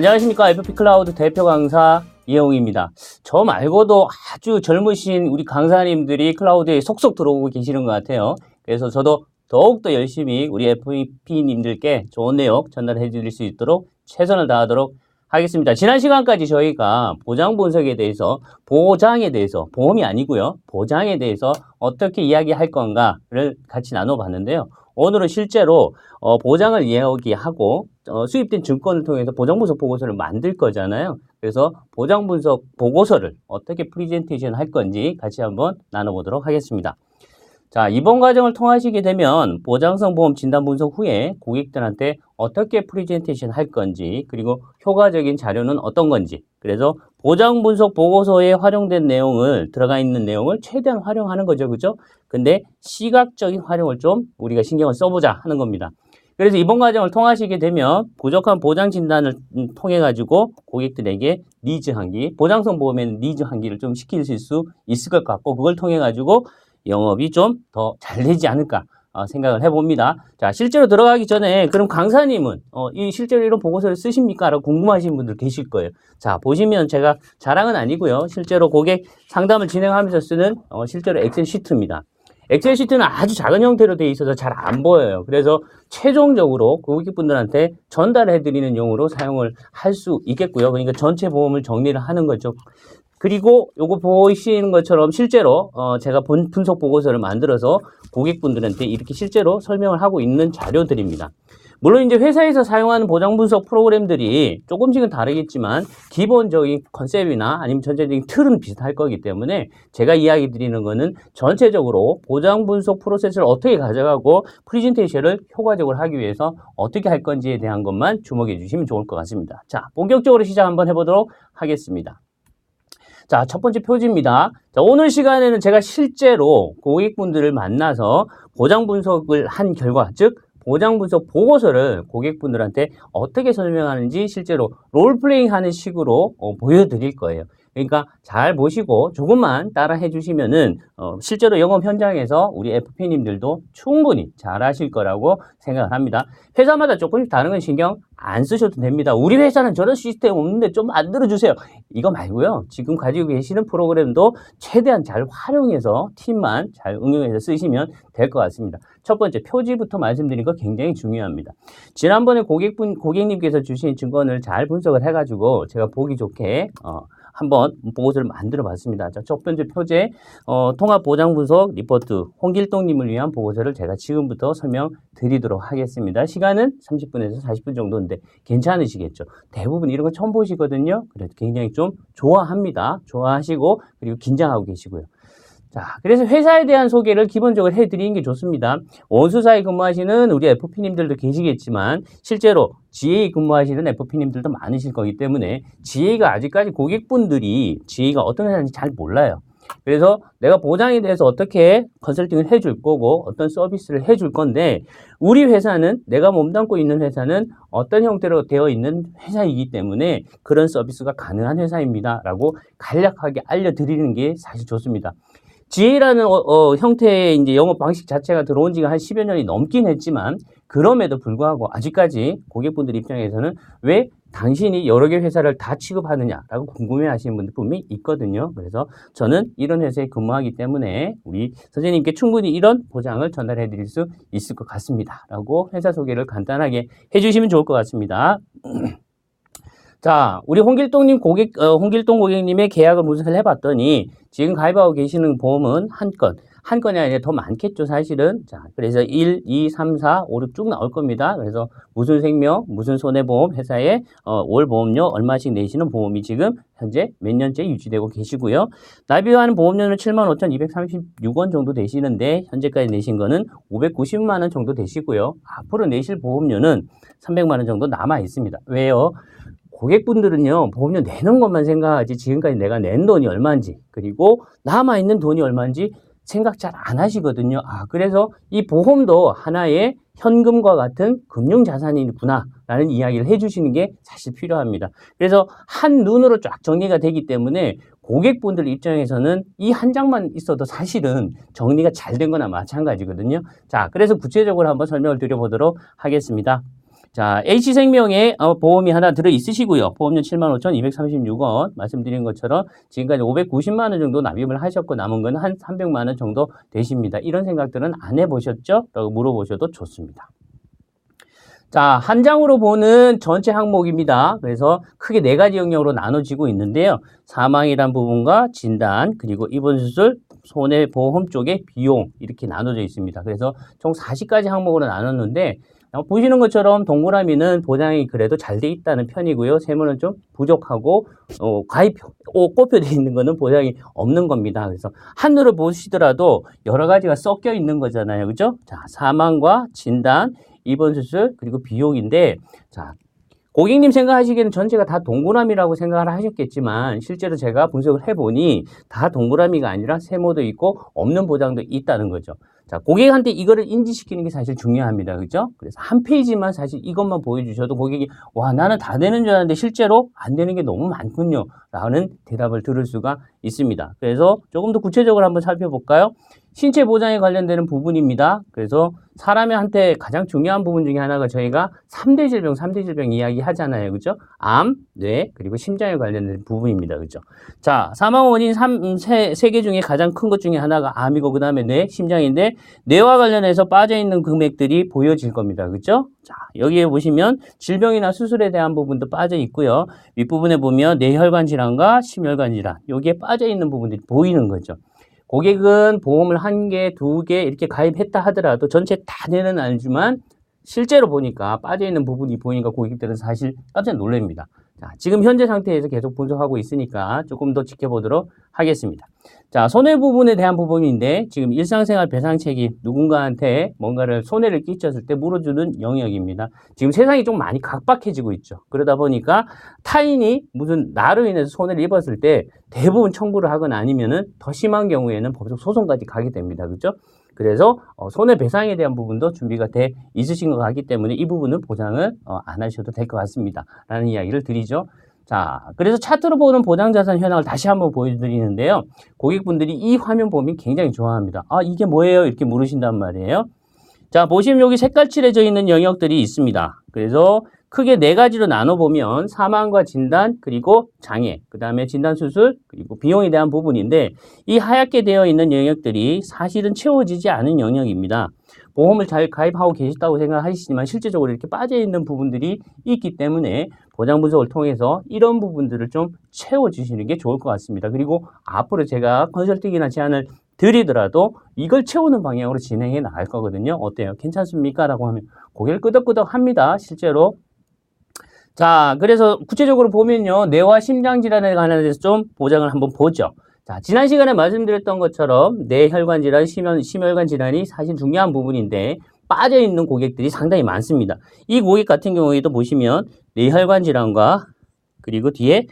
안녕하십니까. FP 클라우드 대표 강사 이영웅입니다. 저 말고도 아주 젊으신 우리 강사님들이 클라우드에 속속 들어오고 계시는 것 같아요. 그래서 저도 더욱더 열심히 우리 FP님들께 좋은 내용 전달해 드릴 수 있도록 최선을 다하도록 하겠습니다. 지난 시간까지 저희가 보장 분석에 대해서 보장에 대해서 보험이 아니고요. 보장에 대해서 어떻게 이야기할 건가를 같이 나눠봤는데요. 오늘은 실제로 어, 보장을 이야기하고 어, 수입된 증권을 통해서 보장 분석 보고서를 만들 거잖아요. 그래서 보장 분석 보고서를 어떻게 프리젠테이션 할 건지 같이 한번 나눠보도록 하겠습니다. 자, 이번 과정을 통하시게 되면 보장성 보험 진단 분석 후에 고객들한테 어떻게 프리젠테이션 할 건지, 그리고 효과적인 자료는 어떤 건지, 그래서 보장 분석 보고서에 활용된 내용을, 들어가 있는 내용을 최대한 활용하는 거죠. 그죠? 근데 시각적인 활용을 좀 우리가 신경을 써보자 하는 겁니다. 그래서 이번 과정을 통하시게 되면 부족한 보장 진단을 통해 가지고 고객들에게 니즈 한기, 보장성 보험에는 니즈 한기를 좀 시키실 수 있을 것 같고 그걸 통해 가지고 영업이 좀 더 잘 되지 않을까 어, 생각을 해봅니다. 자, 실제로 들어가기 전에 그럼 강사님은 어, 이 실제로 이런 보고서를 쓰십니까? 라고 궁금하신 분들 계실 거예요. 자, 보시면 제가 자랑은 아니고요. 실제로 고객 상담을 진행하면서 쓰는 어, 실제로 엑셀 시트입니다. 엑셀 시트는 아주 작은 형태로 되어 있어서 잘 안 보여요. 그래서 최종적으로 고객분들한테 전달해 드리는 용으로 사용을 할 수 있겠고요. 그러니까 전체 보험을 정리를 하는 거죠. 그리고 요거 보시는 것처럼 실제로 어 제가 본 분석 보고서를 만들어서 고객분들한테 이렇게 실제로 설명을 하고 있는 자료들입니다. 물론 이제 회사에서 사용하는 보장 분석 프로그램들이 조금씩은 다르겠지만 기본적인 컨셉이나 아니면 전체적인 틀은 비슷할 거기 때문에 제가 이야기 드리는 거는 전체적으로 보장 분석 프로세스를 어떻게 가져가고 프리젠테이션을 효과적으로 하기 위해서 어떻게 할 건지에 대한 것만 주목해 주시면 좋을 것 같습니다. 자, 본격적으로 시작 한번 해보도록 하겠습니다. 자, 첫 번째 표지입니다. 자, 오늘 시간에는 제가 실제로 고객분들을 만나서 보장 분석을 한 결과, 즉, 보장 분석 보고서를 고객분들한테 어떻게 설명하는지 실제로 롤플레잉 하는 식으로 어, 보여드릴 거예요. 그러니까 잘 보시고 조금만 따라 해 주시면은 어, 실제로 영업 현장에서 우리 FP님들도 충분히 잘 하실 거라고 생각을 합니다. 회사마다 조금씩 다른 건 신경 안 쓰셔도 됩니다. 우리 회사는 저런 시스템 없는데 좀 만들어 주세요. 이거 말고요. 지금 가지고 계시는 프로그램도 최대한 잘 활용해서 팀만 잘 응용해서 쓰시면 될 것 같습니다. 첫 번째 표지부터 말씀드린 거 굉장히 중요합니다. 지난번에 고객분 고객님께서 주신 증권을 잘 분석을 해가지고 제가 보기 좋게 어, 한번 보고서를 만들어 봤습니다. 자, 첫 번째 표제 어, 통합 보장 분석 리포트 홍길동님을 위한 보고서를 제가 지금부터 설명드리도록 하겠습니다. 시간은 30분에서 40분 정도인데 괜찮으시겠죠? 대부분 이런 거 처음 보시거든요. 그래도 굉장히 좀 좋아합니다. 좋아하시고 그리고 긴장하고 계시고요. 자, 그래서 회사에 대한 소개를 기본적으로 해드리는 게 좋습니다. 원수사에 근무하시는 우리 FP님들도 계시겠지만, 실제로 GA 근무하시는 FP님들도 많으실 거기 때문에, GA가 아직까지 고객분들이 GA가 어떤 회사인지 잘 몰라요. 그래서 내가 보장에 대해서 어떻게 컨설팅을 해줄 거고, 어떤 서비스를 해줄 건데, 우리 회사는, 내가 몸담고 있는 회사는 어떤 형태로 되어 있는 회사이기 때문에 그런 서비스가 가능한 회사입니다. 라고 간략하게 알려드리는 게 사실 좋습니다. GA라는 어, 어, 형태의 이제 영업 방식 자체가 들어온 지가 한 10여 년이 넘긴 했지만 그럼에도 불구하고 아직까지 고객분들 입장에서는 왜 당신이 여러 개 회사를 다 취급하느냐라고 궁금해 하시는 분들 분명히 있거든요. 그래서 저는 이런 회사에 근무하기 때문에 우리 선생님께 충분히 이런 보장을 전달해 드릴 수 있을 것 같습니다. 라고 회사 소개를 간단하게 해 주시면 좋을 것 같습니다. 자, 우리 홍길동님 고객, 어, 홍길동 고객님의 계약을 분석을 해봤더니 지금 가입하고 계시는 보험은 한 건, 한 건이 아니라 더 많겠죠, 사실은. 자, 그래서 1, 2, 3, 4, 5, 6 쭉 나올 겁니다. 그래서 무슨 생명, 무슨 손해보험 회사에 어, 월 보험료 얼마씩 내시는 보험이 지금 현재 몇 년째 유지되고 계시고요. 나비하는 보험료는 75,236원 정도 되시는데 현재까지 내신 거는 590만 원 정도 되시고요. 앞으로 내실 보험료는 300만 원 정도 남아 있습니다. 왜요? 고객분들은요, 보험료 내는 것만 생각하지 지금까지 내가 낸 돈이 얼마인지, 그리고 남아있는 돈이 얼마인지 생각 잘 안 하시거든요. 아, 그래서 이 보험도 하나의 현금과 같은 금융자산이구나, 라는 이야기를 해주시는 게 사실 필요합니다. 그래서 한 눈으로 쫙 정리가 되기 때문에 고객분들 입장에서는 이 한 장만 있어도 사실은 정리가 잘 된 거나 마찬가지거든요. 자, 그래서 구체적으로 한번 설명을 드려보도록 하겠습니다. 자, H생명에 어, 보험이 하나 들어 있으시고요. 보험료 75,236원 말씀드린 것처럼 지금까지 590만 원 정도 납입을 하셨고 남은 건 한 300만 원 정도 되십니다. 이런 생각들은 안 해보셨죠? 라고 물어보셔도 좋습니다. 자, 한 장으로 보는 전체 항목입니다. 그래서 크게 네 가지 영역으로 나눠지고 있는데요. 사망이란 부분과 진단, 그리고 입원 수술, 손해보험 쪽의 비용 이렇게 나눠져 있습니다. 그래서 총 40가지 항목으로 나눴는데 어, 보시는 것처럼 동그라미는 보장이 그래도 잘 돼 있다는 편이고요. 세모는 좀 부족하고 어, 가입 어, 꼽혀져 있는 거는 보장이 없는 겁니다. 그래서 한눈으로 보시더라도 여러 가지가 섞여 있는 거잖아요. 그죠? 자, 사망과 진단, 입원 수술, 그리고 비용인데 자, 고객님 생각하시기에는 전체가 다 동그라미라고 생각을 하셨겠지만 실제로 제가 분석을 해보니 다 동그라미가 아니라 세모도 있고 없는 보장도 있다는 거죠. 자, 고객한테 이거를 인지시키는 게 사실 중요합니다. 그죠? 그래서 한 페이지만 사실 이것만 보여주셔도 고객이 와, 나는 다 되는 줄 알았는데 실제로 안 되는 게 너무 많군요. 라는 대답을 들을 수가 있습니다. 그래서 조금 더 구체적으로 한번 살펴볼까요? 신체 보장에 관련되는 부분입니다. 그래서 사람한테 가장 중요한 부분 중에 하나가 저희가 3대 질병, 3대 질병 이야기 하잖아요. 그죠? 암, 뇌, 그리고 심장에 관련된 부분입니다. 그죠? 자, 사망 원인 3, 세, 개 중에 가장 큰 것 중에 하나가 암이고, 그 다음에 뇌, 심장인데, 뇌와 관련해서 빠져있는 금액들이 보여질 겁니다. 그죠? 자, 여기에 보시면 질병이나 수술에 대한 부분도 빠져 있고요. 윗부분에 보면 뇌혈관 질환과 심혈관 질환, 여기에 빠져 있는 부분들이 보이는 거죠. 고객은 보험을 한 개, 두 개 이렇게 가입했다 하더라도 전체 다 내는 알지만 실제로 보니까 빠져있는 부분이 보이니까 고객들은 사실 깜짝 놀랍니다. 자, 지금 현재 상태에서 계속 분석하고 있으니까 조금 더 지켜보도록 하겠습니다. 자, 손해 부분에 대한 부분인데 지금 일상생활 배상 책임 누군가한테 뭔가를 손해를 끼쳤을 때 물어주는 영역입니다. 지금 세상이 좀 많이 각박해지고 있죠. 그러다 보니까 타인이 무슨 나로 인해서 손해를 입었을 때 대부분 청구를 하거나 아니면은 더 심한 경우에는 법적 소송까지 가게 됩니다. 그렇죠? 그래서 어, 손해배상에 대한 부분도 준비가 돼 있으신 것 같기 때문에 이 부분은 보장을 어, 안 하셔도 될 것 같습니다. 라는 이야기를 드리죠. 자, 그래서 차트로 보는 보장자산 현황을 다시 한번 보여드리는데요. 고객분들이 이 화면 보면 굉장히 좋아합니다. 아, 이게 뭐예요? 이렇게 물으신단 말이에요. 자, 보시면 여기 색깔 칠해져 있는 영역들이 있습니다. 그래서 크게 네 가지로 나눠보면 사망과 진단, 그리고 장애, 그 다음에 진단수술, 그리고 비용에 대한 부분인데 이 하얗게 되어 있는 영역들이 사실은 채워지지 않은 영역입니다. 보험을 잘 가입하고 계시다고 생각하시지만 실제적으로 이렇게 빠져있는 부분들이 있기 때문에 보장 분석을 통해서 이런 부분들을 좀 채워주시는 게 좋을 것 같습니다. 그리고 앞으로 제가 컨설팅이나 제안을 드리더라도 이걸 채우는 방향으로 진행해 나갈 거거든요. 어때요? 괜찮습니까? 라고 하면 고개를 끄덕끄덕 합니다. 실제로 자, 그래서 구체적으로 보면요. 뇌와 심장 질환에 관해서 좀 보장을 한번 보죠. 자, 지난 시간에 말씀드렸던 것처럼 뇌혈관 질환, 심혈, 심혈관 질환이 사실 중요한 부분인데 빠져있는 고객들이 상당히 많습니다. 이 고객 같은 경우에도 보시면 뇌혈관 질환과 그리고 뒤에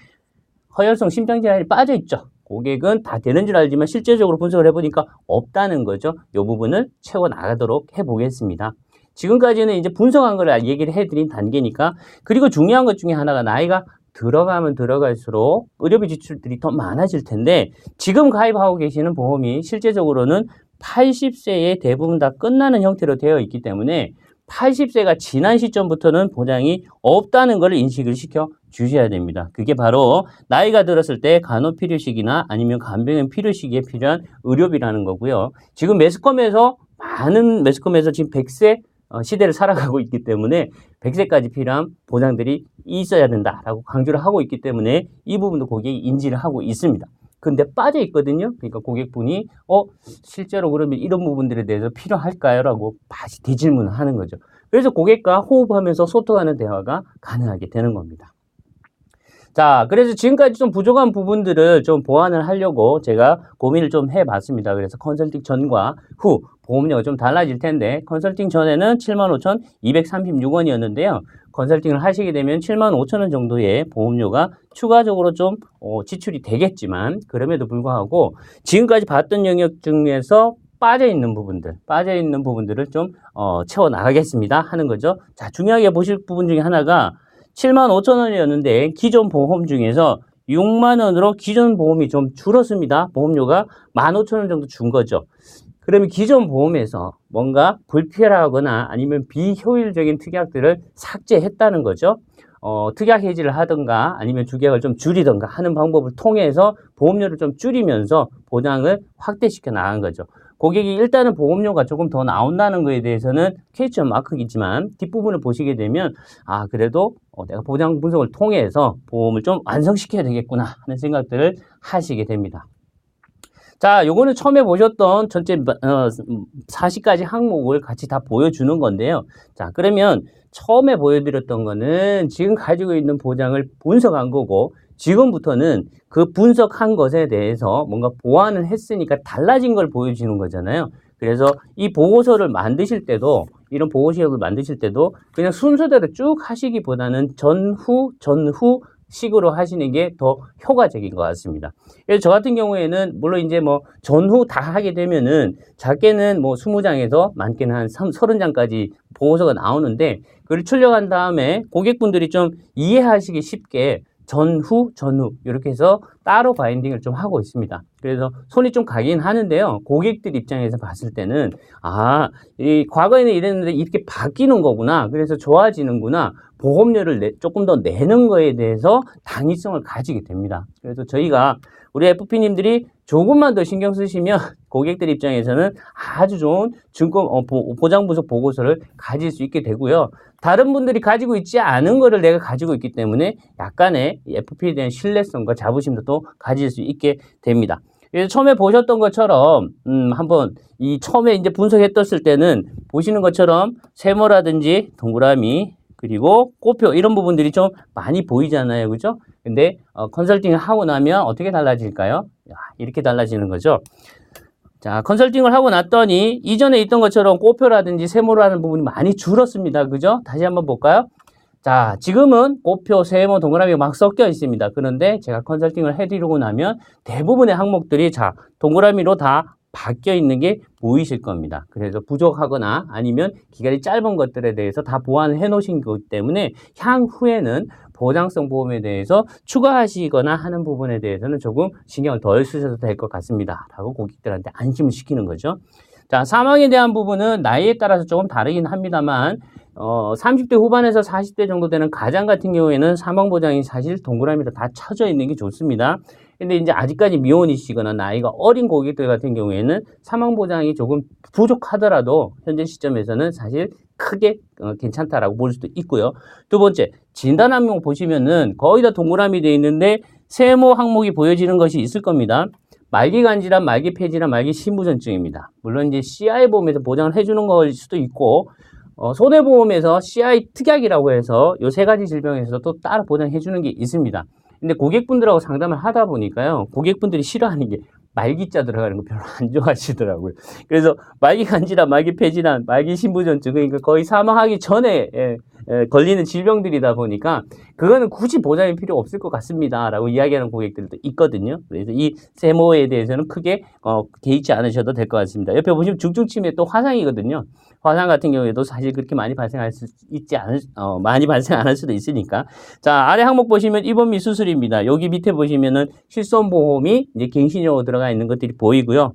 허혈성 심장 질환이 빠져있죠. 고객은 다 되는 줄 알지만 실제적으로 분석을 해보니까 없다는 거죠. 이 부분을 채워 나가도록 해보겠습니다. 지금까지는 이제 분석한 걸 얘기를 해드린 단계니까 그리고 중요한 것 중에 하나가 나이가 들어가면 들어갈수록 의료비 지출들이 더 많아질 텐데 지금 가입하고 계시는 보험이 실제적으로는 80세에 대부분 다 끝나는 형태로 되어 있기 때문에 80세가 지난 시점부터는 보장이 없다는 것을 인식을 시켜 주셔야 됩니다. 그게 바로 나이가 들었을 때 간호 필요식이나 아니면 간병인 필요시기에 필요한 의료비라는 거고요. 지금 매스컴에서 많은 매스컴에서 지금 100세 어, 시대를 살아가고 있기 때문에 100세까지 필요한 보장들이 있어야 된다라고 강조를 하고 있기 때문에 이 부분도 고객이 인지를 하고 있습니다. 근데 빠져 있거든요. 그러니까 고객분이 어 실제로 그러면 이런 부분들에 대해서 필요할까요? 라고 다시 대질문을 하는 거죠. 그래서 고객과 호흡하면서 소통하는 대화가 가능하게 되는 겁니다. 자, 그래서 지금까지 좀 부족한 부분들을 좀 보완을 하려고 제가 고민을 좀 해봤습니다. 그래서 컨설팅 전과 후 보험료가 좀 달라질 텐데 컨설팅 전에는 75,236원이었는데요. 컨설팅을 하시게 되면 75,000원 정도의 보험료가 추가적으로 좀 어, 지출이 되겠지만 그럼에도 불구하고 지금까지 봤던 영역 중에서 빠져 있는 부분들, 빠져 있는 부분들을 좀 어, 채워 나가겠습니다 하는 거죠. 자, 중요하게 보실 부분 중에 하나가 7만 5천 원이었는데 기존 보험 중에서 6만 원으로 기존 보험이 좀 줄었습니다. 보험료가 1만 5천 원 정도 준 거죠. 그러면 기존 보험에서 뭔가 불필요하거나 아니면 비효율적인 특약들을 삭제했다는 거죠. 어, 특약 해지를 하든가 아니면 주객을 좀 줄이든가 하는 방법을 통해서 보험료를 좀 줄이면서 보장을 확대시켜 나간 거죠. 고객이 일단은 보험료가 조금 더 나온다는 거에 대해서는 퀘스천 마크이지만 뒷부분을 보시게 되면 아 그래도 어, 내가 보장 분석을 통해서 보험을 좀 완성시켜야 되겠구나 하는 생각들을 하시게 됩니다. 자, 요거는 처음에 보셨던 전체 어, 40가지 항목을 같이 다 보여주는 건데요. 자, 그러면 처음에 보여드렸던 거는 지금 가지고 있는 보장을 분석한 거고 지금부터는 그 분석한 것에 대해서 뭔가 보완을 했으니까 달라진 걸 보여주는 거잖아요. 그래서 이 보고서를 만드실 때도 이런 보고서를 만드실 때도 그냥 순서대로 쭉 하시기보다는 전후 전후 식으로 하시는 게 더 효과적인 것 같습니다. 그래서 저 같은 경우에는 물론 이제 뭐 전후 다 하게 되면은 작게는 뭐 20장에서 많게는 한 30장까지 보고서가 나오는데 그걸 출력한 다음에 고객분들이 좀 이해하시기 쉽게 전후, 전후. 이렇게 해서 따로 바인딩을 좀 하고 있습니다. 그래서 손이 좀 가긴 하는데요. 고객들 입장에서 봤을 때는 아, 이 과거에는 이랬는데 이렇게 바뀌는 거구나. 그래서 좋아지는구나. 보험료를 내, 조금 더 내는 거에 대해서 당위성을 가지게 됩니다. 그래서 저희가 우리 FP님들이 조금만 더 신경 쓰시면 고객들 입장에서는 아주 좋은 증권 어, 보장 부속 보고서를 가질 수 있게 되고요. 다른 분들이 가지고 있지 않은 거를 내가 가지고 있기 때문에 약간의 FP에 대한 신뢰성과 자부심도 또 가질 수 있게 됩니다. 그래서 처음에 보셨던 것처럼 음, 한번 이 처음에 이제 분석했었을 때는 보시는 것처럼 세모라든지 동그라미 그리고 꽃표 이런 부분들이 좀 많이 보이잖아요. 그죠? 근데 어, 컨설팅을 하고 나면 어떻게 달라질까요? 이렇게 달라지는 거죠. 자, 컨설팅을 하고 났더니 이전에 있던 것처럼 꽃표라든지 세모라는 부분이 많이 줄었습니다. 그죠? 다시 한번 볼까요? 자, 지금은 꽃표, 세모, 동그라미가 막 섞여 있습니다. 그런데 제가 컨설팅을 해드리고 나면 대부분의 항목들이 자, 동그라미로 다 바뀌어 있는 게 보이실 겁니다. 그래서 부족하거나 아니면 기간이 짧은 것들에 대해서 다 보완을 해 놓으신 거기 때문에 향후에는 보장성 보험에 대해서 추가하시거나 하는 부분에 대해서는 조금 신경을 덜 쓰셔도 될 것 같습니다. 라고 고객들한테 안심을 시키는 거죠. 자, 사망에 대한 부분은 나이에 따라서 조금 다르긴 합니다만, 어, 30대 후반에서 40대 정도 되는 가장 같은 경우에는 사망보장이 사실 동그라미로 다 쳐져 있는 게 좋습니다. 근데 이제 아직까지 미혼이시거나 나이가 어린 고객들 같은 경우에는 사망보장이 조금 부족하더라도 현재 시점에서는 사실 크게 어, 괜찮다라고 볼 수도 있고요. 두 번째, 진단 항목 보시면은 거의 다 동그라미 되어 있는데 세모 항목이 보여지는 것이 있을 겁니다. 말기 간질환, 말기 폐질환, 말기 신부전증입니다. 물론 이제 CI 보험에서 보장을 해주는 걸 수도 있고 어, 손해보험에서 CI 특약이라고 해서 요 세 가지 질병에서 또 따로 보장해 주는 게 있습니다. 근데 고객분들하고 상담을 하다 보니까요, 고객분들이 싫어하는 게 말기자 들어가는 거 별로 안 좋아하시더라고요. 그래서 말기 간질환, 말기 폐질환, 말기 신부전증, 그러니까 거의 사망하기 전에 예, 예, 걸리는 질병들이다 보니까 그거는 굳이 보장이 필요 없을 것 같습니다. 라고 이야기하는 고객들도 있거든요. 그래서 이 세모에 대해서는 크게 어, 개의치 않으셔도 될 것 같습니다. 옆에 보시면 중증치매 또 화상이거든요. 화상 같은 경우에도 사실 그렇게 많이 발생할 수 있지 않을, 어, 많이 발생 안 할 수도 있으니까. 자, 아래 항목 보시면 입원미 수술입니다. 여기 밑에 보시면은 실손 보험이 이제 갱신형으로 들어가 있는 것들이 보이고요.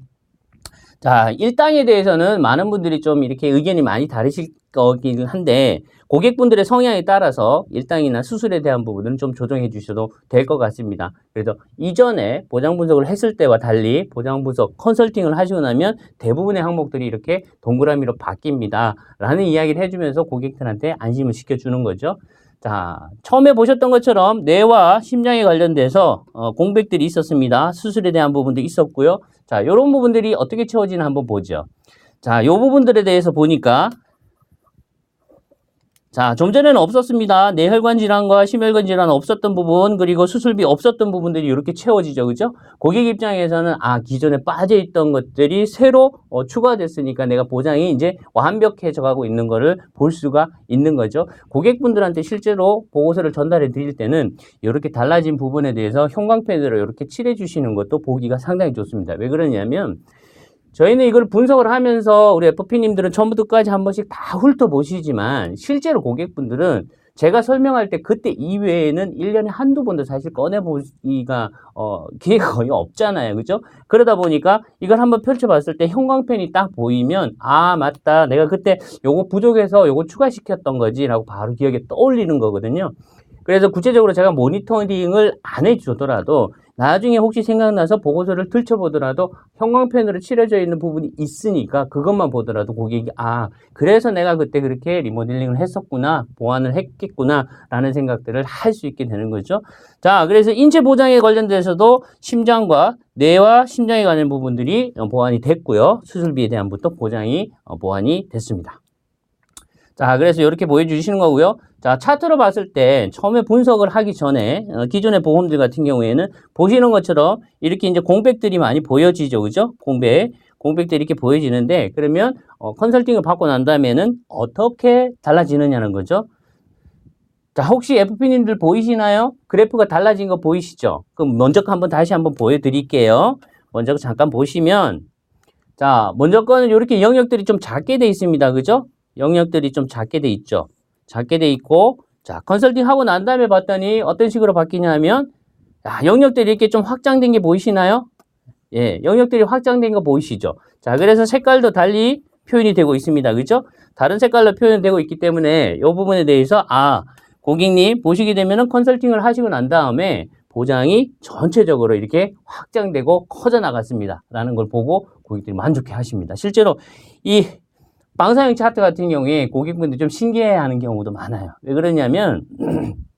자, 일당에 대해서는 많은 분들이 좀 이렇게 의견이 많이 다르실 거긴 한데, 고객분들의 성향에 따라서 일당이나 수술에 대한 부분은 좀 조정해 주셔도 될 것 같습니다. 그래서 이전에 보장 분석을 했을 때와 달리 보장 분석 컨설팅을 하시고 나면 대부분의 항목들이 이렇게 동그라미로 바뀝니다. 라는 이야기를 해주면서 고객들한테 안심을 시켜주는 거죠. 자, 처음에 보셨던 것처럼 뇌와 심장에 관련돼서 어, 공백들이 있었습니다. 수술에 대한 부분도 있었고요. 자, 이런 부분들이 어떻게 채워지나 한번 보죠. 자, 이 부분들에 대해서 보니까 자, 좀 전에는 없었습니다. 뇌혈관 질환과 심혈관 질환 없었던 부분, 그리고 수술비 없었던 부분들이 이렇게 채워지죠. 그죠? 고객 입장에서는, 아, 기존에 빠져있던 것들이 새로 어, 추가됐으니까 내가 보장이 이제 완벽해져 가고 있는 거를 볼 수가 있는 거죠. 고객분들한테 실제로 보고서를 전달해 드릴 때는 이렇게 달라진 부분에 대해서 형광펜으로 이렇게 칠해 주시는 것도 보기가 상당히 좋습니다. 왜 그러냐면, 저희는 이걸 분석을 하면서 우리 FP님들은 처음부터 끝까지 한 번씩 다 훑어보시지만 실제로 고객분들은 제가 설명할 때 그때 이외에는 1년에 한두 번도 사실 꺼내보기가, 어, 기회가 거의 없잖아요. 그죠? 그러다 보니까 이걸 한번 펼쳐봤을 때 형광펜이 딱 보이면, 아, 맞다. 내가 그때 요거 부족해서 요거 추가시켰던 거지. 라고 바로 기억에 떠올리는 거거든요. 그래서 구체적으로 제가 모니터링을 안 해주더라도 나중에 혹시 생각나서 보고서를 들춰보더라도 형광펜으로 칠해져 있는 부분이 있으니까 그것만 보더라도 고객이 아 그래서 내가 그때 그렇게 리모델링을 했었구나 보완을 했겠구나 라는 생각들을 할 수 있게 되는 거죠. 자 그래서 인체 보장에 관련돼서도 심장과 뇌와 심장에 관한 부분들이 보완이 됐고요. 수술비에 대한 부터 보장이 어, 보완이 됐습니다. 자, 그래서 이렇게 보여주시는 거고요. 자, 차트로 봤을 때 처음에 분석을 하기 전에 어, 기존의 보험들 같은 경우에는 보시는 것처럼 이렇게 이제 공백들이 많이 보여지죠. 그죠? 공백. 공백들이 이렇게 보여지는데 그러면 어, 컨설팅을 받고 난 다음에는 어떻게 달라지느냐는 거죠. 자, 혹시 FP님들 보이시나요? 그래프가 달라진 거 보이시죠? 그럼 먼저 거 한번 다시 한번 보여드릴게요. 먼저 잠깐 보시면 자, 먼저 거는 이렇게 영역들이 좀 작게 돼 있습니다. 그죠? 영역들이 좀 작게 돼 있죠. 작게 돼 있고 자 컨설팅 하고 난 다음에 봤더니 어떤 식으로 바뀌냐면 야, 영역들이 이렇게 좀 확장된 게 보이시나요? 예, 영역들이 확장된 거 보이시죠? 자, 그래서 색깔도 달리 표현이 되고 있습니다. 그죠? 다른 색깔로 표현되고 있기 때문에 이 부분에 대해서 아, 고객님 보시게 되면은 컨설팅을 하시고 난 다음에 보장이 전체적으로 이렇게 확장되고 커져 나갔습니다. 라는 걸 보고 고객들이 만족해 하십니다. 실제로 이 방사형 차트 같은 경우에 고객분들이 좀 신기해하는 경우도 많아요. 왜 그러냐면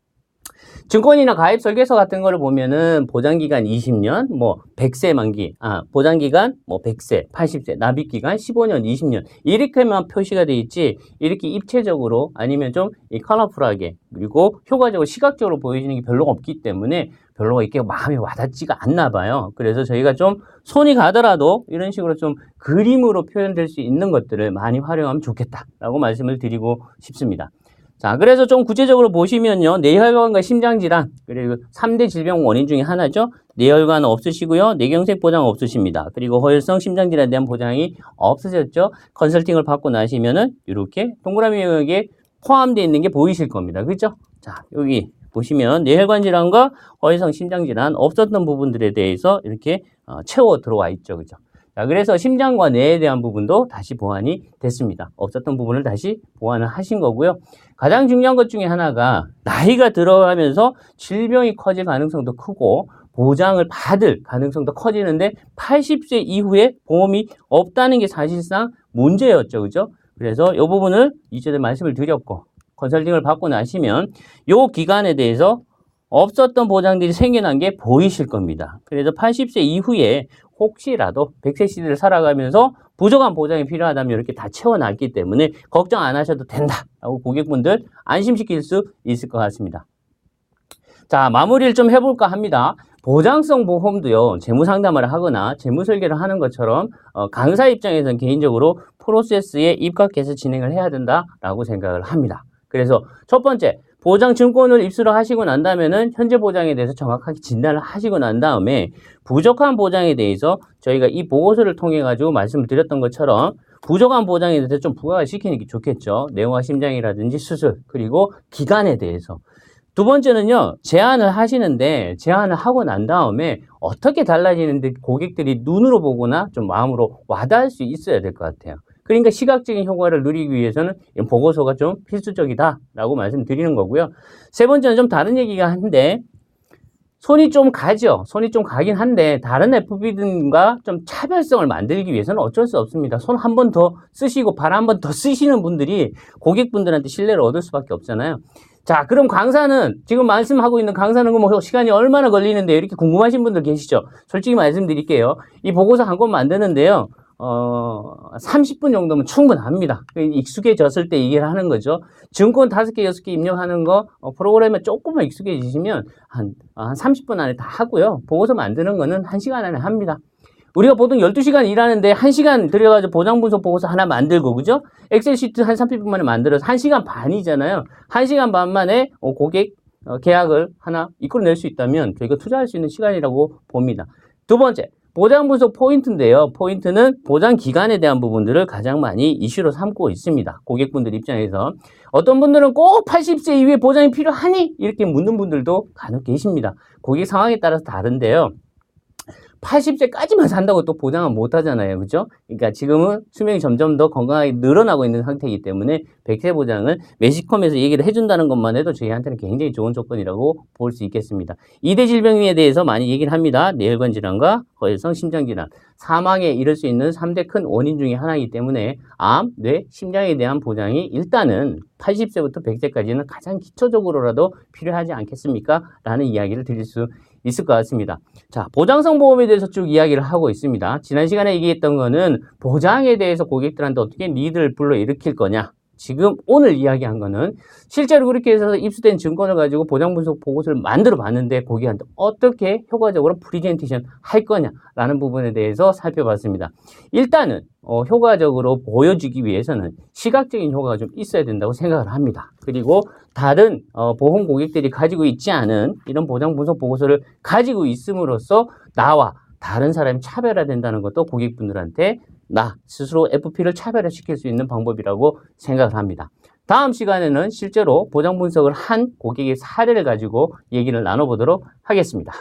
증권이나 가입 설계서 같은 거를 보면은 보장기간 20년, 뭐 100세 만기, 아 보장기간 뭐 100세, 80세, 납입기간 15년, 20년 이렇게만 표시가 돼 있지 이렇게 입체적으로 아니면 좀 이 컬러풀하게 그리고 효과적으로 시각적으로 보여지는 게 별로 없기 때문에 별로 이렇게 마음에 와닿지가 않나 봐요. 그래서 저희가 좀 손이 가더라도 이런 식으로 좀 그림으로 표현될 수 있는 것들을 많이 활용하면 좋겠다라고 말씀을 드리고 싶습니다. 자, 그래서 좀 구체적으로 보시면요. 뇌혈관과 심장질환, 그리고 3대 질병 원인 중에 하나죠. 뇌혈관 없으시고요. 뇌경색 보장 없으십니다. 그리고 허혈성 심장질환에 대한 보장이 없으셨죠. 컨설팅을 받고 나시면은 이렇게 동그라미 영역에 포함되어 있는 게 보이실 겁니다. 그죠? 자, 여기 보시면 뇌혈관 질환과 허혈성 심장 질환 없었던 부분들에 대해서 이렇게 어, 채워 들어와 있죠. 그죠? 자, 그래서 심장과 뇌에 대한 부분도 다시 보완이 됐습니다. 없었던 부분을 다시 보완을 하신 거고요. 가장 중요한 것 중에 하나가 나이가 들어가면서 질병이 커질 가능성도 크고 보장을 받을 가능성도 커지는데 80세 이후에 보험이 없다는 게 사실상 문제였죠. 그죠? 그래서 이 부분을 이전에 말씀을 드렸고 컨설팅을 받고 나시면 이 기간에 대해서 없었던 보장들이 생겨난 게 보이실 겁니다. 그래서 80세 이후에 혹시라도 100세 시대를 살아가면서 부족한 보장이 필요하다면 이렇게 다 채워놨기 때문에 걱정 안 하셔도 된다라고 고객분들 안심시킬 수 있을 것 같습니다. 자, 마무리를 좀 해볼까 합니다. 보장성 보험도요, 재무 상담을 하거나 재무 설계를 하는 것처럼 어, 강사 입장에서는 개인적으로 프로세스에 입각해서 진행을 해야 된다라고 생각을 합니다. 그래서 첫 번째, 보장 증권을 입수를 하시고 난 다음에는 현재 보장에 대해서 정확하게 진단을 하시고 난 다음에 부족한 보장에 대해서 저희가 이 보고서를 통해 가지고 말씀을 드렸던 것처럼 부족한 보장에 대해서 좀 부과를 시키는 게 좋겠죠. 뇌와 심장이라든지 수술 그리고 기간에 대해서 두 번째는요, 제안을 하시는데, 제안을 하고 난 다음에 어떻게 달라지는데 고객들이 눈으로 보거나 좀 마음으로 와닿을 수 있어야 될 것 같아요. 그러니까 시각적인 효과를 누리기 위해서는 보고서가 좀 필수적이다라고 말씀드리는 거고요. 세 번째는 좀 다른 얘기가 한데 손이 좀 가죠. 손이 좀 가긴 한데 다른 FB들과 좀 차별성을 만들기 위해서는 어쩔 수 없습니다. 손 한 번 더 쓰시고 발 한 번 더 쓰시는 분들이 고객분들한테 신뢰를 얻을 수밖에 없잖아요. 자, 그럼 강사는 지금 말씀하고 있는 강사는 뭐 시간이 얼마나 걸리는데 이렇게 궁금하신 분들 계시죠? 솔직히 말씀드릴게요. 이 보고서 한 권 만드는데요. 어, 30분 정도면 충분합니다. 익숙해졌을 때 얘기를 하는 거죠. 증권 5개, 6개 입력하는 거, 어, 프로그램에 조금만 익숙해지시면 한, 한 30분 안에 다 하고요. 보고서 만드는 거는 1시간 안에 합니다. 우리가 보통 12시간 일하는데 1시간 들여가지고 보장 분석 보고서 하나 만들고, 그죠? 엑셀 시트 한 30분 만에 만들어서 1시간 반이잖아요. 1시간 반 만에 어, 고객 어, 계약을 하나 이끌어낼 수 있다면 저희가 투자할 수 있는 시간이라고 봅니다. 두 번째, 보장 분석 포인트인데요. 포인트는 보장 기간에 대한 부분들을 가장 많이 이슈로 삼고 있습니다. 고객분들 입장에서 어떤 분들은 꼭 80세 이후에 보장이 필요하니 이렇게 묻는 분들도 간혹 계십니다. 고객 상황에 따라서 다른데요. 80세까지만 산다고 또 보장은 못 하잖아요. 그죠? 그러니까 지금은 수명이 점점 더 건강하게 늘어나고 있는 상태이기 때문에 100세 보장을 매시컴에서 얘기를 해준다는 것만 해도 저희한테는 굉장히 좋은 조건이라고 볼 수 있겠습니다. 2대 질병에 대해서 많이 얘기를 합니다. 뇌혈관 질환과 거혈성 심장 질환. 사망에 이를 수 있는 3대 큰 원인 중에 하나이기 때문에 암, 뇌, 심장에 대한 보장이 일단은 80세부터 100세까지는 가장 기초적으로라도 필요하지 않겠습니까? 라는 이야기를 드릴 수 있을 것 같습니다. 자, 보장성 보험에 대해서 쭉 이야기를 하고 있습니다. 지난 시간에 얘기했던 거는 보장에 대해서 고객들한테 어떻게 니드를 불러일으킬 거냐. 지금 오늘 이야기한 거는 실제로 그렇게 해서 입수된 증권을 가지고 보장 분석 보고서를 만들어 봤는데 고객한테 어떻게 효과적으로 프리젠테이션 할 거냐라는 부분에 대해서 살펴봤습니다. 일단은 어, 효과적으로 보여주기 위해서는 시각적인 효과가 좀 있어야 된다고 생각을 합니다. 그리고 다른 어, 보험 고객들이 가지고 있지 않은 이런 보장 분석 보고서를 가지고 있음으로써 나와 다른 사람이 차별화된다는 것도 고객분들한테 나 스스로 FP를 차별화시킬 수 있는 방법이라고 생각을 합니다. 다음 시간에는 실제로 보장 분석을 한 고객의 사례를 가지고 얘기를 나눠보도록 하겠습니다.